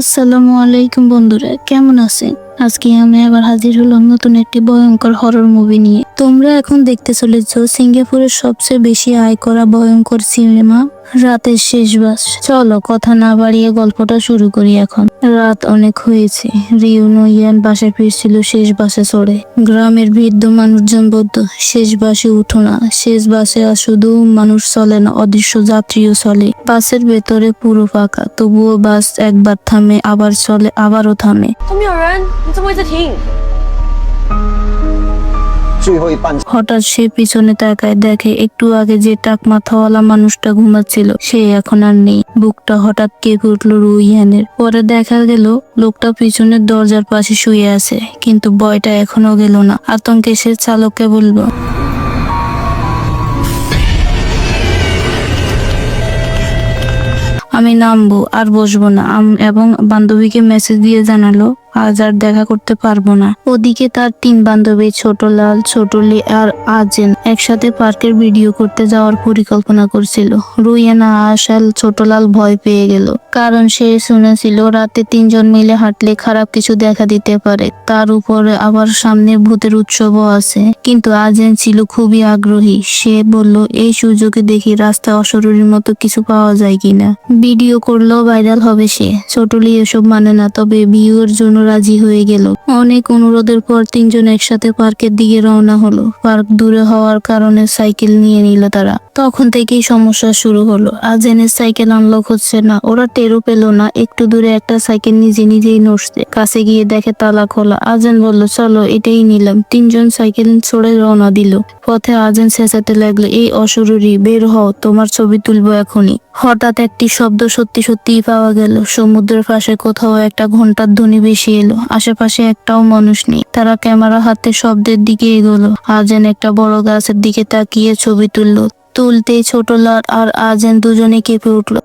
আসসালামু আলাইকুম বন্ধুরা, কেমন আছেন? আজকে আমি আবার হাজির হলাম নতুন একটি ভয়ঙ্কর হরর মুভি নিয়ে। তোমরা এখন দেখতে চলেছ সিঙ্গাপুরের সবচেয়ে বেশি আয় করা ভয়ঙ্কর সিনেমা রাতের শেষ বাস। চলো, কথা না বাড়িয়ে গল্পটা শুরু করি এখন। রাত অনেক হয়েছে। রিউনোইয়ান বাসায় ফিরছিল শেষ বাসে চড়ে। গ্রামের বৃদ্ধ মানুষজন বলত, শেষ বাসে উঠো না। শেষ বাসে আর শুধু মানুষ চলে না, অদৃশ্য যাত্রীও চলে। বাসের ভেতরে পুরো ফাঁকা। তবুও বাস একবার থামে, আবার চলে, আবারও থামে। 后 হঠাৎ সে পিছনে তাকায় দেখে একটু আগে যে টাক মাথাওয়ালা মানুষটা ঘুমাচ্ছিল, সে এখন আর নেই। বুকটা হঠাৎ কেঁপে উঠল রুইহানের পরে দেখা গেল, লোকটা পিছনের দরজার পাশে শুয়ে আছে, কিন্তু বয়টা এখনও গেল না। আতঙ্কে সে চালককে বলল, আমি নামবো, আর বসবো না। এবং বান্ধবীকে মেসেজ দিয়ে জানালো আজ আর দেখা করতে পারব না। ওদিকে তার তিন বান্ধবী, ছোট লাল ছোটলি আর আজেন একসাথে পার্কের ভিডিও করতে যাওয়ার পরিকল্পনা করছিল। রুইয়ানা আশাল ছোটলাল ভয় পেয়ে গেল। কারণ সে শুনেছিল রাতে তিনজন মিলে হাঁটলে খারাপ কিছু দেখা দিতে পারে। তার উপরে আবার সামনে ভূতের উৎসবও আছে। কিন্তু আজেন ছিল খুবই আগ্রহী। সে বলল, এই সুযোগে দেখি রাস্তা অশরীর মতো কিছু পাওয়া যায় কিনা। ভিডিও করলেও ভাইরাল হবে সে। ছোটলি এসব মানে না, তবে ভিউয়ের জন্য রাজি হয়ে গেল। অনেক অনুরোধের পর তিনজন একসাথে পার্কের দিকে রওনা হলো। পার্ক দূরে হওয়ার কারণে সাইকেল নিয়ে নিল তারা। তখন থেকেই সমস্যা শুরু হলো। আজেনের সাইকেল আনলক হচ্ছে না। ওরা টেরও পেল না। একটু দূরে একটা সাইকেল নিজে নিজেই নড়ছে। কাছে গিয়ে দেখে তালা খোলা। আজেন বলল, চলো, এটাই নিলাম। তিনজন সাইকেল ছড়ে রওনা দিল। পথে আজেন চেঁচাতে লাগল, এই অশরীরী বের হও, তোমার ছবি তুলবো এখনই। হঠাৎ একটি শব্দ সত্যি সত্যিই পাওয়া গেল। সমুদ্রের পাশে কোথাও একটা ঘণ্টার ধ্বনি বেশি এলো। আশেপাশে একটাও মানুষ নেই। তারা ক্যামেরা হাতে শব্দের দিকে এগোলো। আজেন একটা বড় গাছের দিকে তাকিয়ে ছবি তুললো। তুলতেই ছোট লাল আর আজেন দুজনে কেঁপে উঠল।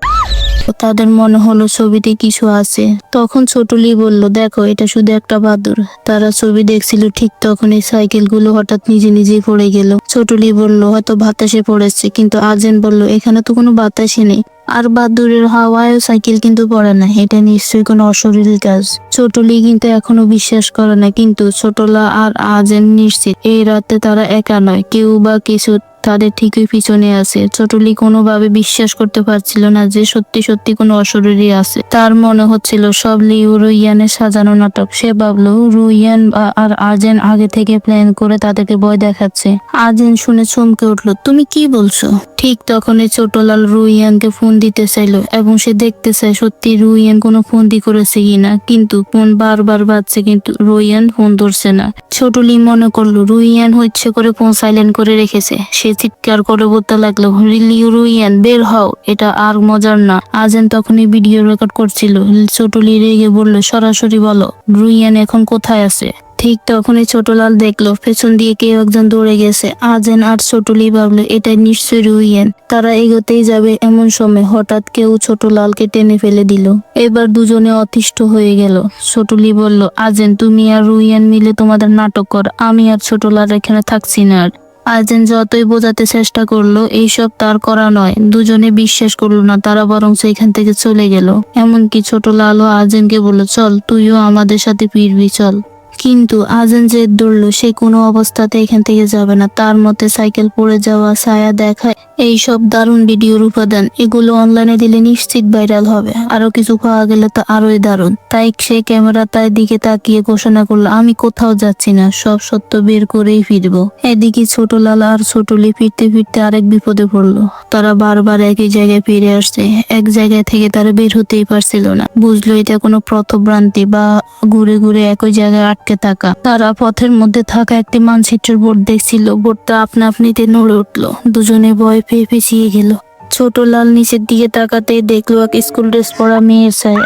তাদের মনে হলো ছবিতে কিছু আছে। তখন ছোটলি বলল, দেখো, এটা শুধু একটা বাদুর তারা ছবি দেখছিল, ঠিক তখনই সাইকেলগুলো হঠাৎ নিজে নিজেই পড়ে গেল। ছোটলি বলল, হয়তো বাতাসে পড়েছে। কিন্তু আজেন বলল, এখানে তো কোনো বাতাসই নেই। আর বাদুরের হাওয়ায়ও সাইকেল কিন্তু পড়ে না। এটা নিশ্চয়ই কোনো অশরীর কাজ। ছোটলি কিন্তু এখনও বিশ্বাস করে না, কিন্তু ছোটলা আর আজেন নিশ্চিত, এই রাতে তারা একা নয়। কেউ বা কিছু তাদের ঠিকই পিছনে আছে। ছোটলি কোনোভাবে বিশ্বাস করতে পারছিল না যে সত্যি সত্যি কোনো অশরীরী আছে। তার মনে হচ্ছিল সব লিউ রুইয়ানের সাজানো নাটক। সে ভাবলো, রুইয়ান আর আজেন আগে থেকে প্ল্যান করে তাদেরকে ভয় দেখাচ্ছে। আজেন শুনে চমকে উঠল, তুমি কি বলছো? ঠিক তখনই ছোটলাল রুইয়ানকে ফোন দিতে চাইলো এবং সে দেখতে চায় সত্যি রুইয়ান কোনো ফোন দি করেছে কিনা। কিন্তু ফোন বারবার বাজছে, কিন্তু রুইয়ান ফোন ধরছে না। ছোটলি মনে করল, রুইয়ান হচ্ছে করে ফোন সাইলেন্ট করে রেখেছে। সে চিৎকার করে বলতে লাগল, রিলি রুইয়ান, বের হও, এটা আর মজার না। আজেন তখনই ভিডিও রেকর্ড করছিল। ছোটলি রেগে বলল, সরাসরি বলো, রুইয়ান এখন কোথায় আছে? ঠিক তখনই ছোটলাল দেখল, পেছন দিয়ে কেউ একজন দৌড়ে গেছে। আজেন আর ছোটলি ভাবলো এটা নিশ্চয়ই রুইয়েন। তারা এগোতেই যাবে এমন সময় হঠাৎ কেউ ছোটলালকে টেনে ফেলে দিল। এবার দুজনে অতিষ্ঠ হয়ে গেল। ছোটলি বলল, আজেন, তুমি আর রুইয়ান মিলে তোমাদের নাটক কর। আমি আর ছোটলাল এখানে থাকছি না আর। আজেন যতই বোঝাতে চেষ্টা করল, এইসব তার করা নয়। দুজনে বিশ্বাস করল না, তারা বরং সেখান থেকে চলে গেল। এমনকি ছোট লালও আজেনকে বলল, চল, তুইও আমাদের সাথে ফিরবি, চল। কিন্তু আজেন যে ধরলো, সে কোনো অবস্থাতে এখান থেকে যাবে না। তার মতে সাইকেল পড়ে যাওয়া, ছায়া দেখা এই সব দারুণ ভিডিওর উপাদান। এগুলো অনলাইনে দিলে নিশ্চিত ভাইরাল হবে। আরও কিছু পাওয়া গেলে তো আরোই দারুণ। তাই সে ক্যামেরা তার দিকে তাকিয়ে ঘোষণা করল, আমি কোথাও যাচ্ছি না, সব সত্য বের করেই ফিরবো। এদিকে ছোট লাল আর ছোটলি ফিরতে ফিরতে আরেক বিপদে পড়ল। তারা বারবার একই জায়গায় ফিরে আসছে। এক জায়গায় থেকে তারা বের হতেই পারছিল না। বুঝলো এটা কোনো প্রথভ্রান্তি বা ঘুরে ঘুরে একই জায়গায় আটকে তাকা তারা পথের মধ্যে থাকা একটি মানচিত্রের বোর্ড দেখছিল। বোর্ডটা আপনা আপনিতে নড়ে উঠল। দুজনে ভয় পেয়ে পেঁচিয়ে গেল। ছোট লাল নিচের দিকে তাকাতেই দেখল এক স্কুল ড্রেস পরা মেয়ের ছায়া।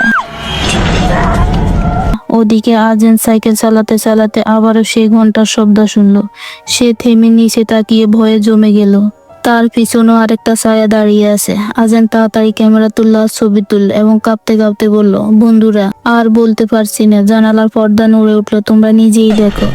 ওদিকে আজেন সাইকেল চালাতে চালাতে আবারও সেই ঘণ্টার শব্দ শুনলো। সে থেমে নিচে তাকিয়ে ভয়ে জমে গেল। তার পিছনেও আরেকটা ছায়া দাঁড়িয়ে আছে। আজেন তাড়াতাড়ি ক্যামেরা তুললো ছবি তুল এবং কাঁপতে কাঁপতে বলল, বন্ধুরা, আর বলতে পারছি না। জানালার পর্দা নড়ে উঠল, তোমরা নিজেই দেখো।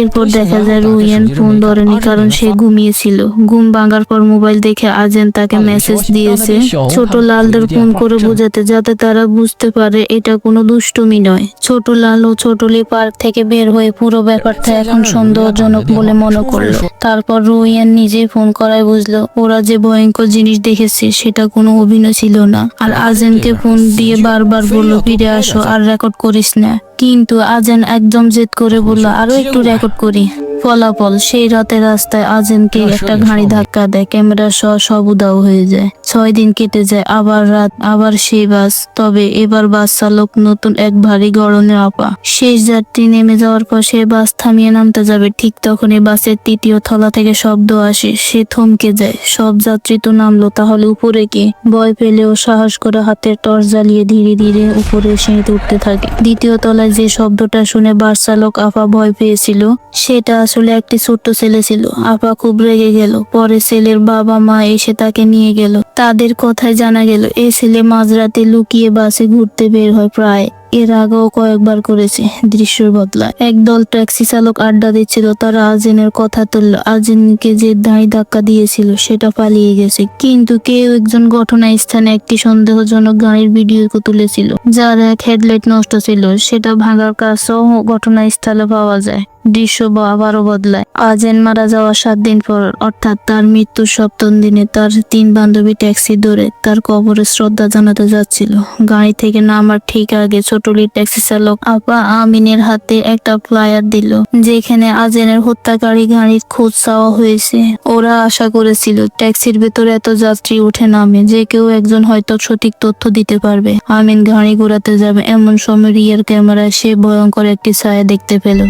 এরপর দেখা যায় রুইয়ান ফোন ধরেনি কারণ সে ঘুমিয়েছিল। ঘুম ভাঙার পর মোবাইল দেখে আজেন তাকে মেসেজ দিয়েছে। ছোট লালদের ফোন করে বোঝাতে যাতে তারা বুঝতে পারে এটা কোনো দুষ্টুমি নয়। ছোট লাল ও ছোটলি পার্ক থেকে বের হয়ে পুরো ব্যাপারটা এখন সন্দেহজনক বলে মনে করল। তারপর রুইয়ান নিজেই ফোন করায় বুঝলো ওরা যে ভয়ঙ্কর জিনিস দেখেছে সেটা কোনো অভিনয় ছিল না। আর আজেনকে ফোন দিয়ে বারবার বলল ফিরে আসো আর রেকর্ড করিস না। কিন্তু আজেন একদম জেদ করে বলল আরও একটু রেকর্ড করি। ফলাফল সেই রাতে রাস্তায় আজেনকে একটা ঘাড়ি ধাক্কা দেয় ক্যামেরা সহ সব উদাও হয়ে যায়। ছয় দিন কেটে যায় আবার রাত আবার সেই বাস। তবে এবার বাস চালক নতুন এক ভারী গরনের আপা। শেষ যাত্রী নেমে যাওয়ার পর সে বাস থামিয়ে নামতে যাবে। ঠিক তখনই বাসের তৃতীয় থলা থেকে শব্দ আসে সে থমকে যায়। সব যাত্রী তো নামলো তাহলে উপরে কে? ভয় পেলেও সাহস করে হাতের টর্চ জ্বালিয়ে ধীরে ধীরে উপরে সিঁড়িতে উঠতে থাকে। দ্বিতীয় তলায় যে শব্দটা শুনে বাস চালক আপা ভয় পেয়েছিল, সেটা আসলে একটি ছোট্ট ছেলে ছিল। আফা খুব রেগে গেল। পরে ছেলের বাবা মা এসে তাকে নিয়ে গেল। তাদের কথায় জানা গেল, এ ছেলে মাঝরাতে লুকিয়ে বাসে ঘুরতে বের হয় প্রায়। এর আগেও কয়েকবার করেছে দৃশ্যের বদলা। একদল ট্যাক্সি চালক আড্ডা দিচ্ছিল, তারা আজেনের কথা তুললো। আজেনকে যে দাঁড়ি ধাক্কা দিয়েছিল, সেটা পালিয়ে গেছে। কিন্তু কেউ একজন ঘটনাস্থানে একটি সন্দেহজনক গাড়ির ভিডিও তুলেছিল, যার এক হেডলাইট নষ্ট ছিল। সেটা ভাঙার কাছেও ঘটনাস্থলে পাওয়া যায়। দৃশ্য আবারও বদলায়। আজেন মারা যাওয়ার সাত দিন পর, অর্থাৎ তার মৃত্যুর সপ্তম দিনে তার তিন বান্ধবী ট্যাক্সি ধরে তার কবরে শ্রদ্ধা জানাতে যাচ্ছিল। গাড়ি থেকে নামার ঠিক আগে ছোটলির ট্যাক্সি চালক আপা আমিনের হাতে একটা ফ্লায়ার দিল, যেখানে আজেনের হত্যাকারী গাড়ির খোঁজ চাওয়া হয়েছে। ওরা আশা করেছিল ট্যাক্সির ভেতরে এত যাত্রী উঠে নামে, যে কেউ একজন হয়তো সঠিক তথ্য দিতে পারবে। আমিন গাড়ি ঘোরাতে যাবে এমন সময় রিয়ার ক্যামেরায় সে ভয়ঙ্কর একটি ছায়া দেখতে পেল।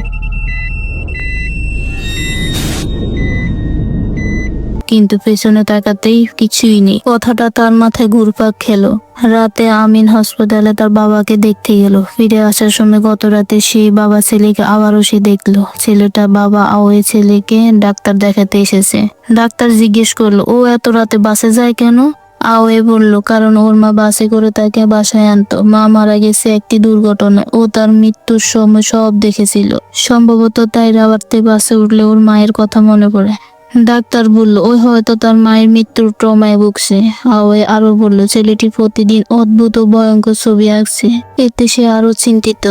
কিন্তু পেছনে তাকাতেই কিছুই নেই। কথাটা তার মাথায় ঘুরপাক খেলো। রাতে আমিন হাসপাতালে তার বাবাকে দেখতে গেল। ফিরে আসার সময় গত রাতে সেই বাবা ছেলেকে আবারও সে দেখল। ছেলেটা বাবা ওই ছেলেকে ডাক্তার দেখাতে এসেছে। ডাক্তার জিজ্ঞেস করল, ও এত রাতে বাসে যায় কেন? আওয়ে বলল, কারণ ওর মা বাসে করে তাকে বাসায় আনতো। মা মারা গেছে একটি দুর্ঘটনায় ও তার মৃত্যুর সময় সব দেখেছিল। সম্ভবত তাই রাবারতে বাসে উঠলে ওর মায়ের কথা মনে পড়ে। ডাক্তার বলল, ওই হয়তো তার মায়ের মৃত্যুর ট্রমায় ভুগছে। আওয়ে আরও বলল, ছেলেটি প্রতিদিন অদ্ভুত ভয়ঙ্কর ছবি আঁকছে। এতে সে আরও চিন্তিত।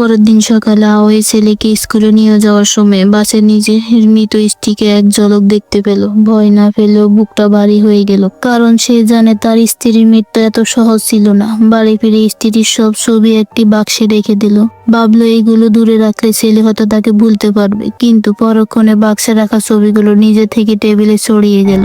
পরের দিন সকালে আওয়ে ছেলেকে স্কুলে নিয়ে যাওয়ার সময় বাসে নিজের মৃত স্ত্রীকে এক ঝলক দেখতে পেল। ভয় না পেলেও বুকটা ভারী হয়ে গেল। কারণ সে জানে তার স্ত্রীর মৃত্যু এত সহজ ছিল না। বাড়ি ফিরে স্ত্রীর সব ছবি একটি বাক্সে রেখে দিল। ভাবলো এইগুলো দূরে রাখলে ছেলে হয়তো তাকে ভুলতে পারবে। কিন্তু পরক্ষণে বাক্সে রাখা ছবিগুলো নিজে থেকে টেবিলে ছড়িয়ে গেল।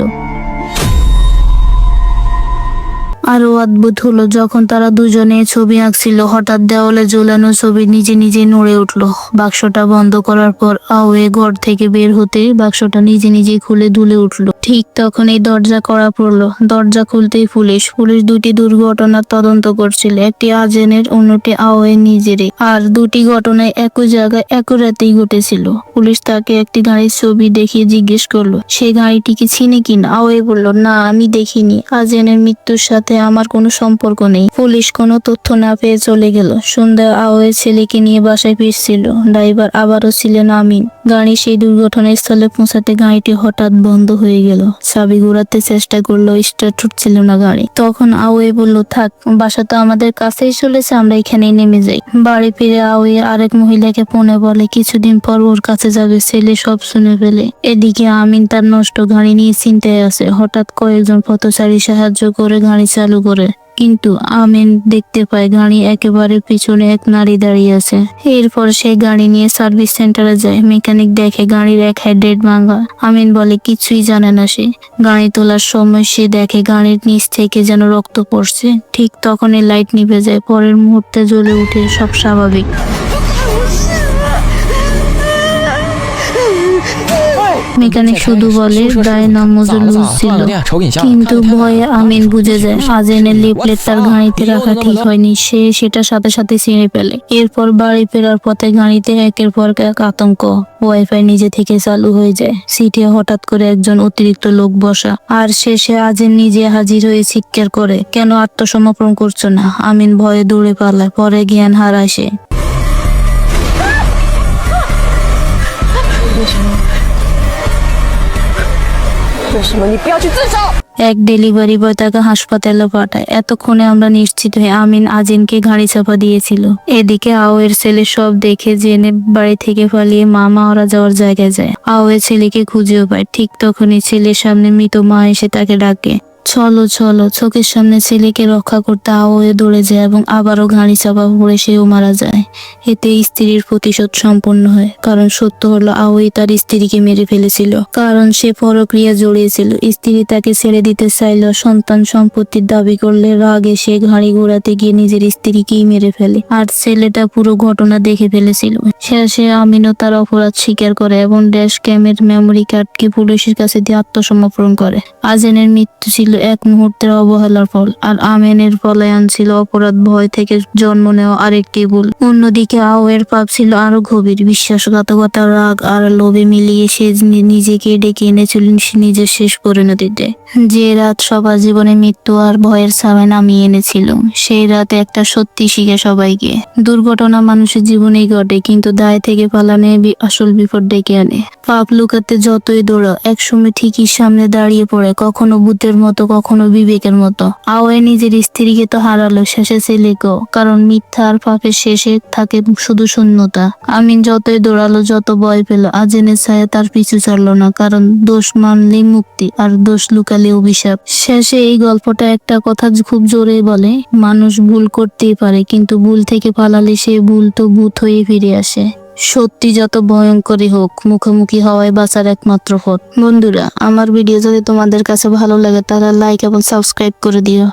আরও অদ্ভুত হলো যখন তারা দুজনে ছবি আঁকছিল। হঠাৎ দেওয়ালে ঝোলানো ছবি নিজে নিজে নড়ে উঠল। বাক্সটা বন্ধ করার পর আওয়ে ঘর থেকে বের হতে বাক্সটা নিজে নিজে খুলে দুলে উঠল। ঠিক তখন এই দরজা করা পড়ল। দরজা খুলতেই পুলিশ পুলিশ দুটি দুর্ঘটনার তদন্ত করছিল। একটি আজেনের, অন্যটি আওয়ে নিজেরই। আর দুটি ঘটনায় একই জায়গায় একই রাতেই ঘটেছিল। পুলিশ তাকে একটি গাড়ির ছবি দেখিয়ে জিজ্ঞেস করল সেই গাড়িটি কি চিনে কিনা? আওয়ে বলল, না, আমি দেখিনি। আজেনের মৃত্যুর সাথে আমার কোনো সম্পর্ক নেই। পুলিশ কোনো তথ্য না পেয়ে চলে গেল। সন্ধ্যা আওয়ে ছেলেকে নিয়ে বাসায় ফিরছিল। ড্রাইভার আবারও ছিলেন আমিন। গাড়ি সেই দুর্ঘটনাস্থলে পৌঁছাতে গাড়িটি হঠাৎ বন্ধ হয়ে গেল। চাবি ঘোরাতে চেষ্টা করল স্টার্ট উঠছিল না গাড়ি। তখন আওয়ে বলল, থাক, বাসা তো আমাদের কাছেই চলেছে, আমরা এখানেই নেমে যাই। বাড়ি ফিরে আওয়ে আরেক মহিলাকে ফোনে বলে, কিছুদিন পর ওর কাছে যাবে, ছেলে সব শুনে ফেলে। এদিকে আমিন তার নষ্ট গাড়ি নিয়ে চিন্তায় আছে। হঠাৎ কয়েকজন পথচারী সাহায্য করে গাড়ি চালু করে। কিন্তু আমিন দেখতে পায় গাড়ি একেবারে পিছনে এক নারী দাঁড়িয়ে আছে। এরপর সে গাড়ি নিয়ে সার্ভিস সেন্টারে যায়। মেকানিক দেখে গাড়ির এক হেডেড ভাঙা। আমিন বলে, কিছুই জানে না সে। গাড়ি তোলার সময় সে দেখে গাড়ির নিচ থেকে যেন রক্ত পড়ছে। ঠিক তখনই লাইট নিভে যায়। পরের মুহূর্তে জ্বলে উঠে সব স্বাভাবিক। মেকানিক শুধু বলে গায়ে নামজুল ছিল। কিন্তু ভয়ে আমিন বুঝে যায় আজেনের লিপলেট তার গাড়িতে রাখা ঠিক হয়নি। সে সেটা সাথে সাথে ছিঁড়ে ফেলে। এরপর বাড়ি ফেরার পথে গাড়িতে একের পর এক আতঙ্ক। ওয়াইফাই নিজে থেকে চালু হয়ে যায়। সিটে হঠাৎ করে একজন অতিরিক্ত লোক বসা। আর শেষে আজেন নিজে হাজির হয়ে চিৎকার করে, কেন আত্মসমর্পণ করছ না? আমিন ভয়ে দৌড়ে পালায়, পরে জ্ঞান হারায় সে। 为什么？为什么你不要去自首？ এক ডেলিভারি বয় তাকে হাসপাতালে পাঠায় এতক্ষণে আমরা নিশ্চিত হয়ে আমিন আজিনকে গাড়ি চাপা দিয়েছিল এদিকে আওয়ের ছেলে সব দেখে জেনে বাড়ি থেকে পালিয়ে মামা ওরা যাওয়ার জায়গায় যায় আওয়ের ছেলেকে খুঁজেও পায় ঠিক তখনই ছেলের সামনে মৃত মা এসে তাকে ডাকে চলো চলো, চোখের সামনে ছেলেকে রক্ষা করতে আওয়ে দৌড়ে যায় এবং আবারও ঘাড়ি চাপা পড়ে সেও মারা যায়। এতে স্ত্রীর প্রতিশোধ সম্পন্ন হয়, কারণ সত্য হলো আওই তার স্ত্রীকে মেরে ফেলেছিল। কারণ সে পরক্রিয়া জড়িয়েছিল। স্ত্রী তাকে ছেড়ে দিতে চাইল সন্তান সম্পত্তির দাবি করলে রাগে সে ঘাড়ি ঘোড়াতে গিয়ে নিজের স্ত্রীকেই মেরে ফেলে। আর ছেলেটা পুরো ঘটনা দেখে ফেলেছিল। শেষে আমিনও তার অপরাধ স্বীকার করে এবং ড্যাশ ক্যামের মেমোরি কার্ডকে পুলিশের কাছে দিয়ে আত্মসমর্পণ করে। আজেনের মৃত্যু ছিল এক মুহূর্তের অবহেলার ফল, আর আমেনের পলায়ন ছিল অপরাধ, ভয় থেকে জন্ম নেওয়া আরেকটি ভুল। অন্যদিকে আওয়ের পাপ ছিল আরও গভীর। বিশ্বাসঘাতকতা রাগ আর লোভে মিলিয়ে সে নিজেকে ডেকে এনেছিলেন নিজের শেষ পরিণতিতে। যে রাত সবার জীবনে মৃত্যু আর ভয়ের ছায়া নামিয়ে এনেছিল, সেই রাতে একটা সত্যি শিখে সবাইকে। দুর্ঘটনা মানুষের জীবনেই ঘটে, কিন্তু দায় থেকে পালানে আসল বিপদ ডেকে আনে। পাপ লুকাতে যতই দৌড়াও, একসময় ঠিকই সামনে দাঁড়িয়ে পড়ে, কখনো বুদ্ধের মতো কখনো বিবেকের মতো। আওয়ে নিজের স্ত্রীকে তো হারালো শেষে ছেলেকেও, কারণ মিথ্যা আর পাপের শেষে থাকে শুধু শূন্যতা। আমিন যতই দৌড়ালো, যত ভয় পেল, আজেনের ছায়া তার পিছু ছাড়লো না, কারণ দোষ মানলেই মুক্তি আর দোষ লুকালে অভিশাপ। শেষে এই গল্পটা একটা কথা খুব জোরে বলে, মানুষ ভুল করতেই পারে, কিন্তু ভুল থেকে পালালে সে ভুল তো ভূত হয়ে ফিরে আসে। সত্যি যত ভয়ঙ্করই হোক, মুখোমুখি হওয়াই বাঁচার একমাত্র পথ। বন্ধুরা, আমার ভিডিও যদি তোমাদের কাছে ভালো লাগে, তাহলে লাইক এবং সাবস্ক্রাইব করে দিও।